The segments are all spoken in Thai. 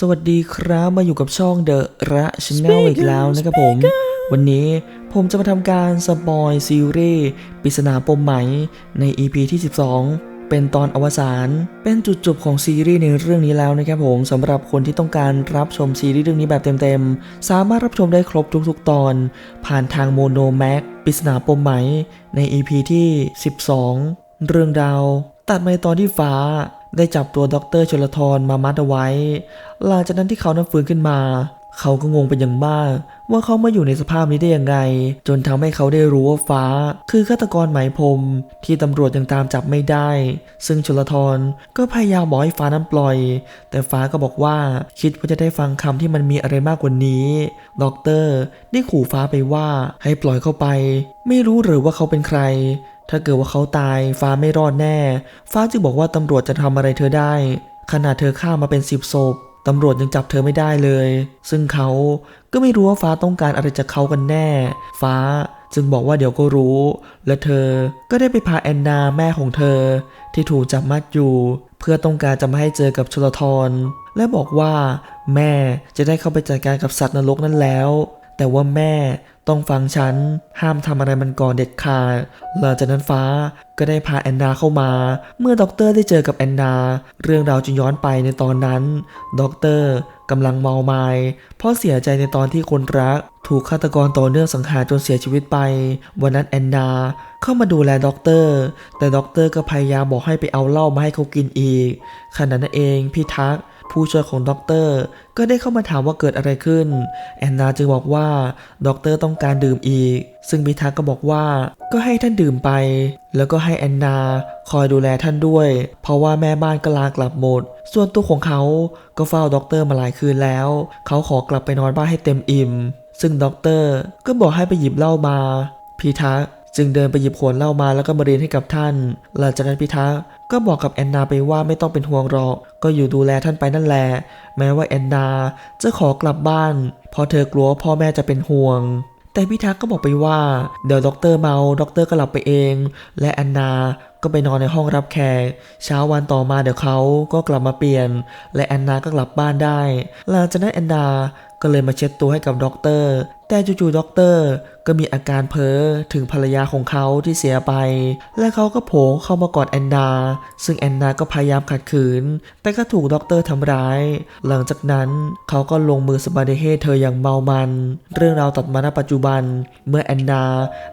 สวัสดีครับมาอยู่กับช่องเดอะระชแนลอีกแล้วนะครับผม วันนี้ผมจะมาทำการสปอยซีรีส์ปริศนาปมไหมใน EP ที่ 12 เป็นตอนอวสานเป็นจุดจบของซีรีส์ในเรื่องนี้แล้วนะครับผมสำหรับคนที่ต้องการรับชมซีรีส์เรื่องนี้แบบเต็มๆ สามารถรับชมได้ครบทุกๆ ตอน ผ่านทางโมโนแม็กปริศนาปมไหมใน EP ที่ 12 เรื่องดาว ตัดมาในตอนที่ฟ้า ได้จับตัวด็อกเตอร์ชลทรมามัดเอาไว้ หลังจากนั้นที่เขานั้นฟื้นขึ้นมา เขาก็งงเป็นอย่างมาก ว่าเขามาอยู่ในสภาพนี้ได้ยังไง จนทำให้เขาได้รู้ว่าฟ้า คือฆาตกรหมายพรมที่ตำรวจยังตามจับไม่ได้ ซึ่งชลทรก็พยายามบอกให้ฟ้านั้นปล่อย แต่ฟ้าก็บอกว่าคิดว่าจะได้ฟังคำที่มันมีอะไรมากกว่านี้ด็อกเตอร์ได้ขู่ฟ้าไปว่าให้ปล่อยเข้าไป ไม่รู้หรือว่าเขาเป็นใคร ถ้าเกิดว่าเขาตายฟ้าไม่รอดแน่ ฟ้าจึงบอกว่าตำรวจจะทำอะไรเธอได้ ขนาดเธอฆ่ามาเป็นสิบศพตำรวจยังจับเธอไม่ได้เลย ซึ่งเขาก็ไม่รู้ว่าฟ้าต้องการอะไรจากเขากันแน่ ฟ้าจึงบอกว่าเดี๋ยวก็รู้ และเธอก็ได้ไปพาแอนนาแม่ของเธอ ที่ถูกจับมัดอยู่ เพื่อต้องการจะไม่ให้เจอกับชลทรและบอกว่า แม่จะได้เข้าไปจัดการกับสัตว์นรกนั่นแล้ว แต่ว่าแม่ ต้องฟังฉัน ห้ามทำอะไรมันก่อนเด็ดขาดหลังจากนั้นฟ้าก็ได้พาแอนนาเข้ามา เมื่อด็อกเตอร์ได้เจอกับแอนนา เรื่องราวจึงย้อนไปในตอนนั้น ด็อกเตอร์กำลังเมาไมา้เพราะเสียใจในตอนที่คนรัก ถูกฆาตกรต่อเนื่องสังหารจนเสียชีวิตไป วันนั้นแอนนาเข้ามาดูแลด็อกเตอร์ แต่ด็อกเตอร์ก็พยายามบอกให้ไปเอาเหล้ามาให้เขากินอีกขณะนั้นเองพี่ทัก ผู้ช่วยของด็อกเตอร์ก็ได้เข้ามาถามว่าเกิดอะไรขึ้น แอนนาจึงบอกว่าด็อกเตอร์ต้องการดื่มอีก ซึ่งพิทักษ์ก็บอกว่าก็ให้ท่านดื่มไป แล้วก็ให้แอนนาคอยดูแลท่านด้วย เพราะว่าแม่บ้านก็ลากลับหมด ส่วนตัวของเขาก็เฝ้าด็อกเตอร์มาหลายคืนแล้ว เขาขอกลับไปนอนบ้านให้เต็มอิ่ม ซึ่งด็อกเตอร์ก็บอกให้ไปหยิบเหล้ามาพิทัก จึงเดินไปหยิบขวดเหล้ามาแล้วก็มาเรียนให้กับท่าน หลังจากนั้นพิทักษ์ก็บอกกับแอนนาไปว่าไม่ต้องเป็นห่วงหรอก ก็อยู่ดูแลท่านไปนั่นแหละ แม้ว่าแอนนาจะขอกลับบ้านเพราะเธอกลัวพ่อแม่จะเป็นห่วง แต่พิทักษ์ก็บอกไปว่า เดี๋ยวด็อกเตอร์เมาด็อกเตอร์ก็หลับไปเอง และแอนนาก็ไปนอนในห้องรับแขก เช้าวันต่อมาเดี๋ยวเขาก็กลับมาเปลี่ยน และแอนนาก็กลับบ้านได้ หลังจากนั้นแอนนา ก็เลยมาเช็ดตัวให้กับด็อกเตอร์ แต่จู่ๆด็อกเตอร์ก็มีอาการเพ้อถึงภรรยาของเขาที่เสียไป และเขาก็โผล่เข้ามากอดแอนนา ซึ่งแอนนาก็พยายามขัดขืน แต่ก็ถูกด็อกเตอร์ทำร้าย หลังจากนั้นเขาก็ลงมือสบาเดเฮเธออย่างเมามัน เรื่องราวตัดมาณปัจจุบัน เมื่อแอนนา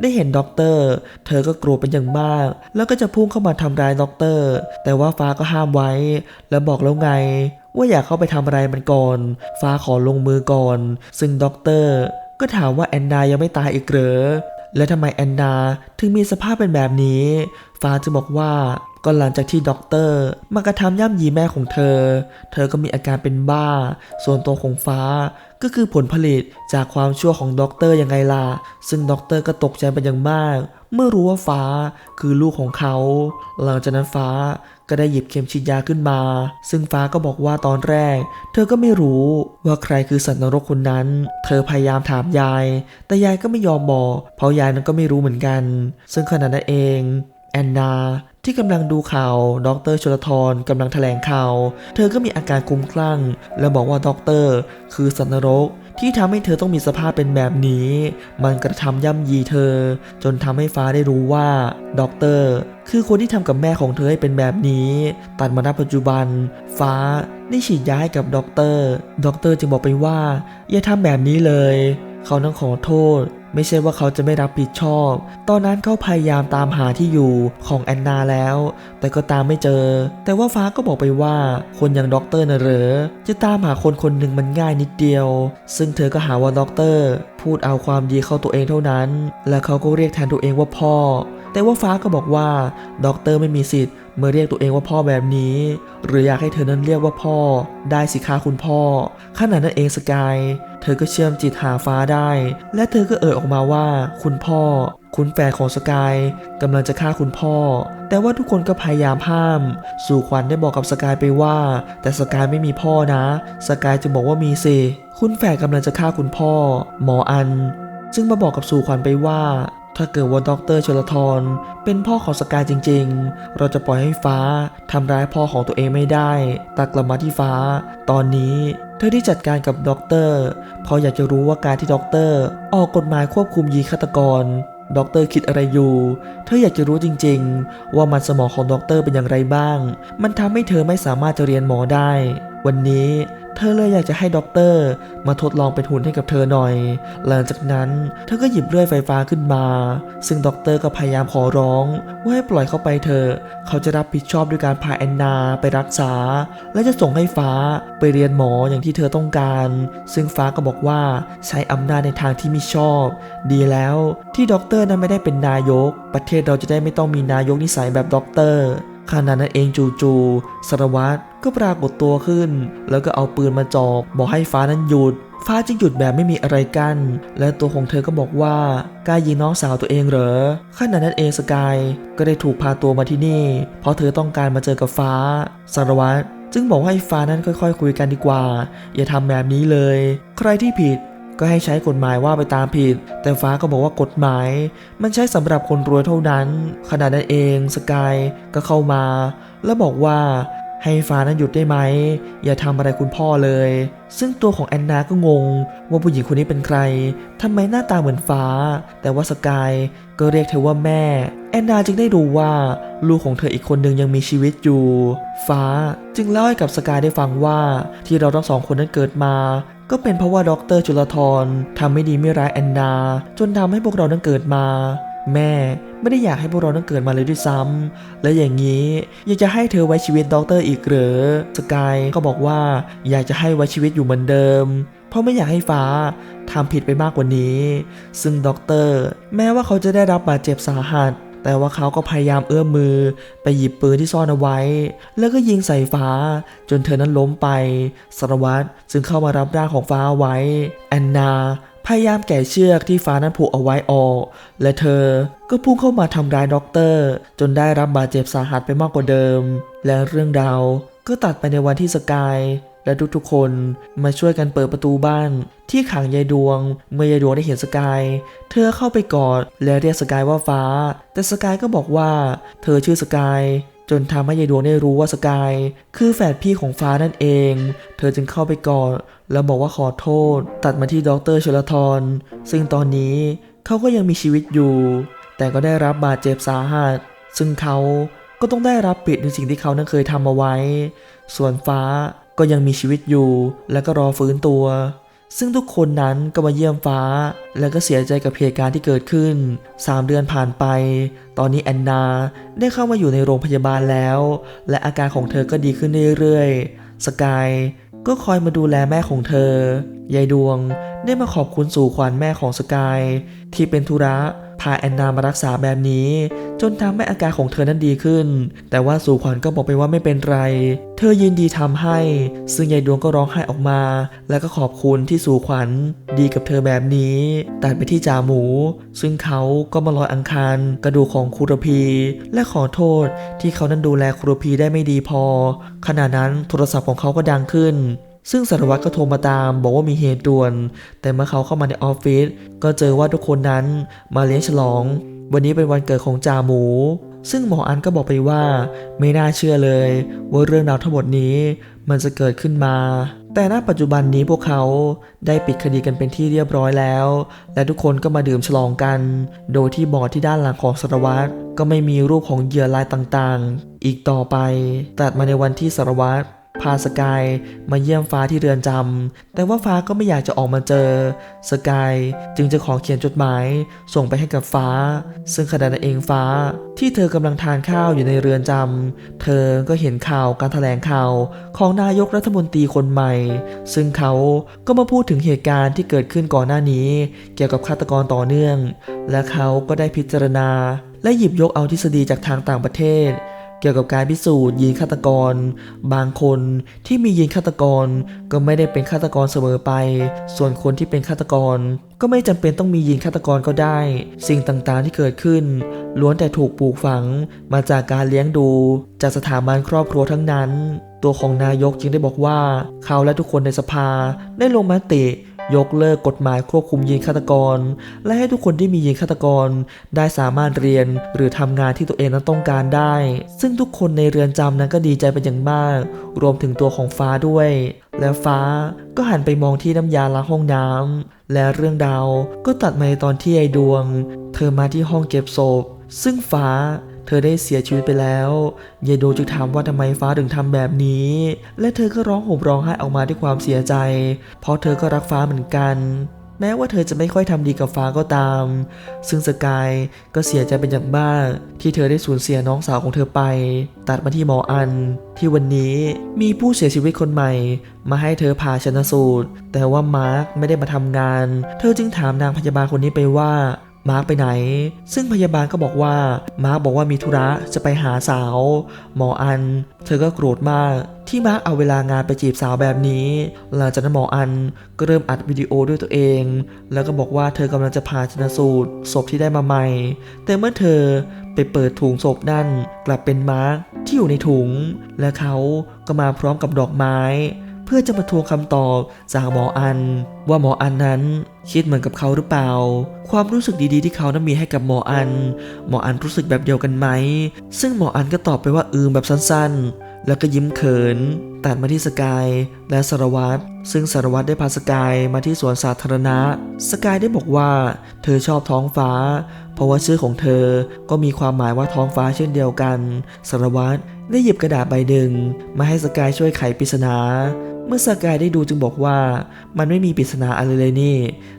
ได้เห็นด็อกเตอร์ เธอก็กลัวเป็นอย่างมาก แล้วก็จะพุ่งเข้ามาทำร้ายด็อกเตอร์ แต่ว่าฟ้าก็ห้ามไว้ และบอกแล้วไงว่าอยากเข้าไปทำอะไรมันก่อน ฟ้าขอลงมือก่อน ซึ่งด็อกเตอร์ก็ถามว่าแอนนายังไม่ตายอีกเหรอ และทำไมแอนนาถึงมีสภาพเป็นแบบนี้ ฟ้าจะบอกว่าก็หลังจากที่ด็อกเตอร์มากระทำย่ำยีแม่ของเธอ เธอก็มีอาการเป็นบ้า ส่วนตัวของฟ้าก็คือผลผลิตจากความชั่วของด็อกเตอร์ยังไงล่ะ ซึ่งด็อกเตอร์ก็ตกใจเป็นอย่างมาก เมื่อรู้ว่าฟ้าคือลูกของเขา หลังจากนั้นฟ้า ก็ได้หยิบเข็มฉีดยาขึ้นมา ซึ่งฟ้าก็บอกว่าตอนแรก เธอก็ไม่รู้ว่าใครคือสัตว์นรกคนนั้น เธอพยายามถามยาย แต่ยายก็ไม่ยอมบอก เพราะยายนั้นก็ไม่รู้เหมือนกัน ซึ่งขณะนั้นเองแอนนาที่กำลังดูข่าวด็อกเตอร์ชลทรกำลังแถลงข่าว เธอก็มีอาการคลุ้มคลั่ง และบอกว่าด็อกเตอร์คือสัตว์นรกที่ทำให้เธอต้องมีสภาพเป็นแบบนี้ มันกระทำย่ำยีเธอ จนทำให้ฟ้าได้รู้ว่าด็อกเตอร์ คือคนที่ทำกับแม่ของเธอให้เป็นแบบนี้ ตัดมาณปัจจุบัน ฟ้าได้ฉีดยาให้กับด็อกเตอร์ ด็อกเตอร์จึงบอกไปว่า อย่าทำแบบนี้เลย เขาต้องขอโทษ ไม่ใช่ว่าเขาจะไม่รับผิดชอบ ตอนนั้นเขาพยายามตามหาที่อยู่ของแอนนาแล้ว แต่ก็ตามไม่เจอ แต่ว่าฟ้าก็บอกไปว่า คนอย่างด็อกเตอร์นะเหรอ จะตามหาคนคนหนึ่งมันง่ายนิดเดียว ซึ่งเธอก็หาว่าด็อกเตอร์พูดเอาความดีเข้าตัวเองเท่านั้น และเขาก็เรียกแทนตัวเองว่าพ่อ แต่ว่าฟ้าก็บอกว่าด็อกเตอร์ไม่มีสิทธิ์เมื่อเรียกตัวเองว่าพ่อแบบนี้ หรืออยากให้เธอนั้นเรียกว่าพ่อ ได้สิคะคุณพ่อขณะนั้นเองสกาย เธอก็เชื่อมจิตหาฟ้าได้ และเธอก็เอ่ยออกมาว่า คุณพ่อ คุณแฝดของสกายกำลังจะฆ่าคุณพ่อ แต่ว่าทุกคนก็พยายามห้าม สู่ขวัญได้บอกกับสกายไปว่า แต่สกายไม่มีพ่อนะ สกายจึงบอกว่ามีสิ คุณแฝดกำลังจะฆ่าคุณพ่อ หมออันจึงมาบอกกับสู่ขวัญไปว่า ถ้าเกิดว่าด็อกเตอร์ชลทรเป็นพ่อของสกายจริง ๆ เราจะปล่อยให้ฟ้าทำร้ายพ่อของตัวเองไม่ได้ตักกลับมาที่ฟ้า ตอนนี้เธอที่จัดการกับด็อกเตอร์เพราะอยากจะรู้ว่าการที่ด็อกเตอร์ออกกฎหมายควบคุมยีฆาตกรด็อกเตอร์คิดอะไรอยู่ เธออยากจะรู้จริงๆ ว่ามันสมองของด็อกเตอร์เป็นอย่างไรบ้าง มันทำให้เธอไม่สามารถจะเรียนหมอได้ วันนี้ เธอเลยอยากจะให้ด็อกเตอร์มาทดลองเป็นหุ่นให้กับเธอหน่อย หลังจากนั้นเธอก็หยิบเลื่อยไฟฟ้าขึ้นมา ซึ่งด็อกเตอร์ก็พยายามขอร้องว่าให้ปล่อยเขาไปเถอะเขาจะรับผิดชอบด้วยการพาแอนนาไปรักษา และจะส่งให้ฟ้าไปเรียนหมออย่างที่เธอต้องการ ซึ่งฟ้าก็บอกว่าใช้อำนาจในทางที่ไม่ชอบ ดีแล้วที่ด็อกเตอร์นั้นไม่ได้เป็นนายก ประเทศเราจะได้ไม่ต้องมีนายกนิสัยแบบด็อกเตอร์ ขณะนั้นเองจู่ๆสารวัตรก็ปรากฏตัวขึ้น แล้วก็เอาปืนมาจอบบอกให้ฟ้านั้นหยุด ฟ้าจึงหยุดแบบไม่มีอะไรกัน้นและตัวของเธอก็บอกว่ากล้ายิงน้องสาวตัวเองเหรอขณะนั้นเองสกายก็ได้ถูกพาตัวมาที่นี่ เพราะเธอต้องการมาเจอกับฟ้า สารวัตรจึงบอกให้ฟ้านั้นค่อยๆ คุยกันดีกว่า อย่าทำแบบนี้เลย ใครที่ผิด ก็ให้ใช้กฎหมายว่าไปตามผิด แต่ฟ้าก็บอกว่ากฎหมาย มันใช้สำหรับคนรวยเท่านั้น ขณะนั้นเองสกายก็เข้ามา แล้วบอกว่าให้ฟ้านั้นหยุดได้ไหม อย่าทำอะไรคุณพ่อเลย ซึ่งตัวของแอนนาก็งง ว่าผู้หญิงคนนี้เป็นใครทำไมหน้าตาเหมือนฟ้า แต่ว่าสกายก็เรียกเธอว่าแม่ แอนนาจึงได้รู้ว่า ลูกของเธออีกคนหนึ่งยังมีชีวิตอยู่ ฟ้าจึงเล่าให้กับสกายได้ฟังว่า ที่เราทั้งสองคนนั้นเกิดมา ก็เป็นเพราะว่าดรจุลธรทำไม่ดีไม่ร้ายแอนนา จนทำให้พวกเรานั้นเกิดมา แม่ไม่ได้อยากให้พวกเรานั้นเกิดมาเลยด้วยซ้ำและอย่างนี้อยากจะให้เธอไว้ชีวิตด็อกเตอร์อีกเหรอสกายก็บอกว่าอยากจะให้ไว้ชีวิตอยู่เหมือนเดิม เพราะไม่อยากให้ฟ้าทำผิดไปมากกว่านี้ ซึ่งด็อกเตอร์แม้ว่าเขาจะได้รับบาดเจ็บสาหัส แต่ว่าเขาก็พยายามเอื้อมมือไปหยิบปืนที่ซ่อนเอาไว้ แล้วก็ยิงใส่ฟ้า จนเธอนั้นล้มไปสารวัตรจึงเข้ามารับร่างของฟ้าเอาไว้แอนนาพยายามแกะเชือกที่ฟ้านั้นผูกเอาไว้ออก และเธอก็พุ่งเข้ามาทำร้ายด็อกเตอร์ จนได้รับบาดเจ็บสาหัสไปมากกว่าเดิม และเรื่องราวก็ตัดไปในวันที่สกาย และทุกๆ คนมาช่วยกันเปิดประตูบ้าน ที่ขังยายดวง เมื่อยายดวงได้เห็นสกาย เธอเข้าไปกอดและเรียกสกายว่าฟ้า แต่สกายก็บอกว่า เธอชื่อสกายจนทำให้ยายดวงได้รู้ว่าสกาย คือแฝดพี่ของฟ้านั่นเอง เธอจึงเข้าไปกอดแล้วบอกว่าขอโทษ ตัดมาที่ดรชลทรซึ่งตอนนี้เขาก็ยังมีชีวิตอยู่ แต่ก็ได้รับบาดเจ็บสาหัส ซึ่งเขาก็ต้องได้รับผิดในสิ่งที่เขานั้นเคยทำเอาไว้ ส่วนฟ้า ก็ยังมีชีวิตอยู่และก็รอฟื้นตัว ซึ่งทุกคนนั้นก็มาเยี่ยมฟ้า และก็เสียใจกับเหตุการณ์ที่เกิดขึ้น 3 เดือนผ่านไป ตอนนี้แอนนาได้เข้ามาอยู่ในโรงพยาบาลแล้ว และอาการของเธอก็ดีขึ้นเรื่อยๆ สกายก็คอยมาดูแลแม่ของเธอ ยายดวงได้มาขอบคุณสู่ขวัญแม่ของสกายที่เป็นธุระ พาแอนนามารักษาแบบนี้ จนทำให้อาการของเธอนั้นดีขึ้น แต่ว่าสู่ขวัญก็บอกไปว่าไม่เป็นไร เธอยินดีทำให้ ซึ่งยายดวงก็ร้องไห้ออกมา แล้วก็ขอบคุณที่สู่ขวัญดีกับเธอแบบนี้ ตัดไปที่จ่าหมู ซึ่งเขาก็มาลอยอังคารกระดูกของครูรพี และขอโทษที่เขานั้นดูแลครูรพีได้ไม่ดีพอ ขณะนั้นโทรศัพท์ของเขาก็ดังขึ้น ซึ่งสารวัตรก็โทรมาตามบอกว่ามีเหตุด่วน แต่เมื่อเขาเข้ามาในออฟฟิศก็เจอว่าทุกคนนั้นมาเลี้ยงฉลอง วันนี้เป็นวันเกิดของจ่าหมู ซึ่งหมออันก็บอกไปว่า ไม่น่าเชื่อเลย ว่าเรื่องราวทั้งหมดนี้มันจะเกิดขึ้นมา แต่ณปัจจุบันนี้พวกเขาได้ปิดคดีกันเป็นที่เรียบร้อยแล้ว และทุกคนก็มาดื่มฉลองกัน โดยที่บอร์ดที่ด้านหลังของสารวัตรก็ไม่มีรูปของเหยื่อรายต่างๆ อีกต่อไป ตัดมาในวันที่สารวัตร พาสกายมาเยี่ยมฟ้าที่เรือนจำ แต่ว่าฟ้าก็ไม่อยากจะออกมาเจอ สกายจึงจะขอเขียนจดหมาย ส่งไปให้กับฟ้า ซึ่งขณะนั้นเองฟ้า ที่เธอกำลังทานข้าวอยู่ในเรือนจำ เธอก็เห็นข่าวการแถลงข่าวของนายกรัฐมนตรีคนใหม่ ซึ่งเขาก็มาพูดถึงเหตุการณ์ที่เกิดขึ้นก่อนหน้านี้ เกี่ยวกับฆาตกรต่อเนื่อง และเขาก็ได้พิจารณาและหยิบยกเอาทฤษฎีจากทางต่างประเทศ เกี่ยวกับการพิสูจน์ยีนฆาตกร บางคนที่มียีนฆาตกรก็ไม่ได้เป็นฆาตกรเสมอไป ส่วนคนที่เป็นฆาตกร ก็ไม่จำเป็นต้องมียีนฆาตกรก็ได้ สิ่งต่างๆที่เกิดขึ้น ล้วนแต่ถูกปลูกฝังมาจากการเลี้ยงดู จากสถาบันครอบครัวทั้งนั้น ตัวของนายกจึงได้บอกว่า เขาและทุกคนในสภาได้ลงมติ ยกเลิกกฎหมายควบคุมยีนฆาตกร และให้ทุกคนที่มียีนฆาตกร ได้สามารถเรียนหรือทำงานที่ตัวเองนั้นต้องการได้ ซึ่งทุกคนในเรือนจำนั้นก็ดีใจเป็นอย่างมาก รวมถึงตัวของฟ้าด้วย แล้วฟ้าก็หันไปมองที่น้ำยาล้างห้องน้ำและเรื่องราวก็ตัดมาในตอนที่ไอดวง เธอมาที่ห้องเก็บศพ ซึ่งฟ้า เธอได้เสียชีวิตไปแล้วยายโดจึงถามว่าทำไมฟ้าถึงทำแบบนี้ และเธอก็ร้องห่มร้องไห้ออกมาด้วยความเสียใจ เพราะเธอก็รักฟ้าเหมือนกัน แม้ว่าเธอจะไม่ค่อยทำดีกับฟ้าก็ตาม ซึ่งสกายก็เสียใจเป็นอย่างมากที่เธอได้สูญเสียน้องสาวของเธอไป ตัดมาที่หมออัน ที่วันนี้มีผู้เสียชีวิตคนใหม่ มาให้เธอผ่าชนสูตร แต่ว่ามาร์คไม่ได้มาทำงาน เธอจึงถามนางพยาบาลคนนี้ไปว่า มาร์คไปไหน ซึ่งพยาบาลก็บอกว่า มาร์คบอกว่ามีธุระจะไปหาสาว หมออัน เธอก็โกรธมาก ที่มาร์คเอาเวลางานไปจีบสาวแบบนี้ หลังจากนั้นหมออันก็เริ่มอัดวิดีโอด้วยตัวเอง แล้วก็บอกว่าเธอกำลังจะผ่าชนสูตรศพที่ได้มาใหม่ แต่เมื่อเธอไปเปิดถุงศพนั่น กลับเป็นมาร์คที่อยู่ในถุง และเขาก็มาพร้อมกับดอกไม้ เพื่อจะมาทวงคำตอบจากหมออัน ว่าหมออันนั้น คิดเหมือนกับเขาหรือเปล่า ความรู้สึกดีๆที่เขานั้นมีให้กับหมออัน หมออันรู้สึกแบบเดียวกันไหม ซึ่งหมออันก็ตอบไปว่าอืมแบบสั้นๆ แล้วก็ยิ้มเขิน ตัดมาที่สกายและสารวัตร ซึ่งสารวัตรได้พาสกายมาที่สวนสาธารณะ สกายได้บอกว่า เธอชอบท้องฟ้า เพราะว่าชื่อของเธอ ก็มีความหมายว่าท้องฟ้าเช่นเดียวกัน สารวัตรได้หยิบกระดาษใบหนึ่งมาให้สกายช่วยไขปริศนา เมื่อสกายได้ดูจึงบอกว่ามันไม่มีปริศนาอะไรเลยนี่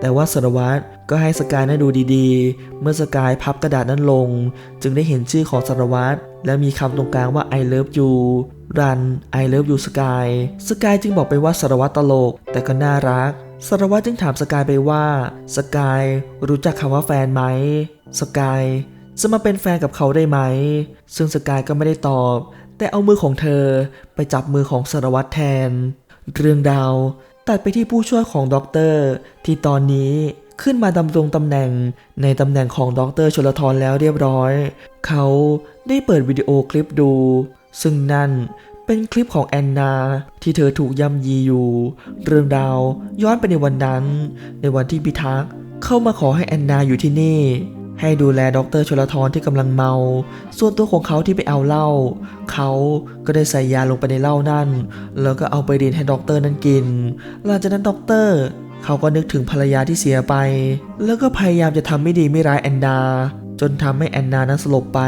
แต่ว่าสารวัตรก็ให้สกายนั้นดูดีๆ เมื่อสกายพับกระดาษนั้นลง จึงได้เห็นชื่อของสารวัตรและมีคำตรงกลางว่า I love you รัน I love you สกายสกายจึงบอกไปว่าสารวัตรตลก แต่ก็น่ารักสารวัตรจึงถามสกายไปว่าสกายรู้จักคำว่าแฟนไหมสกายจะมาเป็นแฟนกับเขาได้ไหม ซึ่งสกายก็ไม่ได้ตอบ แต่เอามือของเธอไปจับมือของสารวัตรแทน เรื่องดาวตัดไปที่ผู้ช่วยของด็อกเตอร์ที่ตอนนี้ขึ้นมาดำรงตำแหน่งในตำแหน่งของด็อกเตอร์ชลทรแล้วเรียบร้อย เขาได้เปิดวิดีโอคลิปดู ซึ่งนั่นเป็นคลิปของแอนนา ที่เธอถูกย่ำยีอยู่ เรื่องดาวย้อนไปในวันนั้น ในวันที่พิทักษ์เข้ามาขอให้แอนนาอยู่ที่นี่ ให้ดูแลดรชลทรที่กำลังเมา ส่วนตัวของเขาที่ไปเอาเหล้าเขาก็ได้ใส่ยาลงไปในเหล้านั่น แล้วก็เอาไปดินให้ด็อกเตอร์นั้นกิน หลังจากนั้นด็อกเตอร์เขาก็นึกถึงภรรยาที่เสียไป แล้วก็พยายามจะทำไม่ดีไม่ร้ายแอนนาจนทำให้แอนนานั้นสลบไป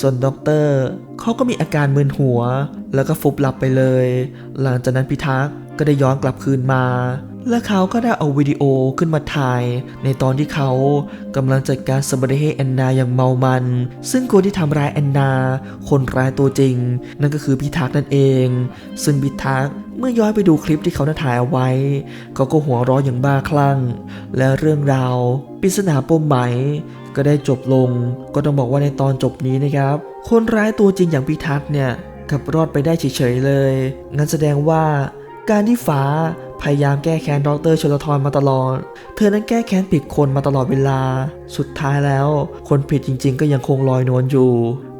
ส่วนด็อกเตอร์เขาก็มีอาการมึนหัว แล้วก็ฟุบหลับไปเลย หลังจากนั้นพิทักษ์ก็ได้ย้อนกลับคืนมา และเขาก็ได้เอาวิดีโอขึ้นมาถ่าย ในตอนที่เขากำลังจัดการสมบริให้แอนนาอย่างเมามัน ซึ่งคนที่ทำร้ายแอนนา คนร้ายตัวจริง นั่นก็คือพิทักษ์นั่นเอง ซึ่งพิทักษ์เมื่อย้อนไปดูคลิปที่เขาได้ถ่ายเอาไว้ เขาก็หัวเร้ออย่างบ้าคลั่ง และเรื่องราวปริศนาปมไหม ก็ได้จบลง ก็ต้องบอกว่าในตอนจบนี้นะครับ คนร้ายตัวจริงอย่างพิทักษ์เนี่ยกลับรอดไปได้เฉยๆเลย งั้นแสดงว่าการที่ฟ้า พยายามแก้แค้นดรชลทรมาตลอด เธอนั้นแก้แค้นผิดคนมาตลอดเวลา สุดท้ายแล้ว คนผิดจริง ๆ ก็ยังคงลอยนวลอยู่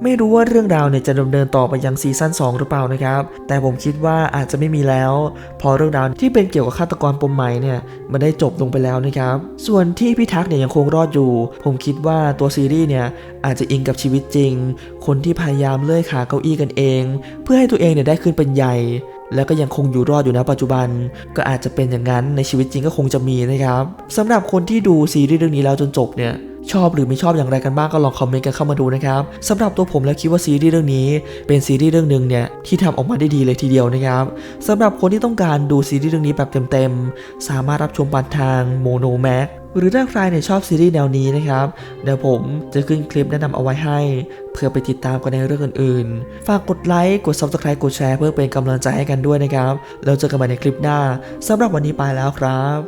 ไม่รู้ว่าเรื่องราวเนี่ยจะดำเนินต่อไปยังซีซั่น2 หรือเปล่านะครับ แต่ผมคิดว่าอาจจะไม่มีแล้วเพอเรื่องราวที่เป็นเกี่ยวกับฆาตกรปมใหม่เนี่ยมันได้จบลงไปแล้วนะครับ ส่วนที่พิทักษ์เนี่ยยังคงรอดอยู่ ผมคิดว่าตัวซีรีส์เนี่ยอาจจะอิงกับชีวิตจริง คนที่พยายามเลื่อยขาเก้าอี้กันเอง เพื่อให้ตัวเองเนี่ยได้ขึ้นเป็นใหญ่ แล้วก็ยังคงอยู่รอดอยู่นะปัจจุบัน ก็อาจจะเป็นอย่างนั้นในชีวิตจริงก็คงจะมีนะครับสำหรับคนที่ดูซีรีส์เรื่องนี้แล้วจนจบเนี่ยชอบหรือไม่ชอบอย่างไรกันบ้างก็ลองคอมเมนต์กันเข้ามาดูนะครับสำหรับตัวผมแล้วคิดว่าซีรีส์เรื่องนี้ เป็นซีรีส์เรื่องหนึ่งเนี่ยที่ทำออกมาได้ดีเลยทีเดียวนะครับสำหรับคนที่ต้องการดูซีรีส์เรื่องนี้แบบเต็มๆสามารถรับชมผ่านทางโมโนแม็ก หรือถ้าใครเนี่ยชอบซีรีส์แนวนี้นะครับ เดี๋ยวผมจะขึ้นคลิปแนะนำเอาไว้ให้ เพื่อไปติดตามกันในเรื่องอื่นๆ ฝากกดไลค์ กด subscribe กดแชร์เพื่อเป็นกำลังใจให้กันด้วยนะครับ แล้วเจอกันใหม่ในคลิปหน้าสำหรับวันนี้ไปแล้วครับ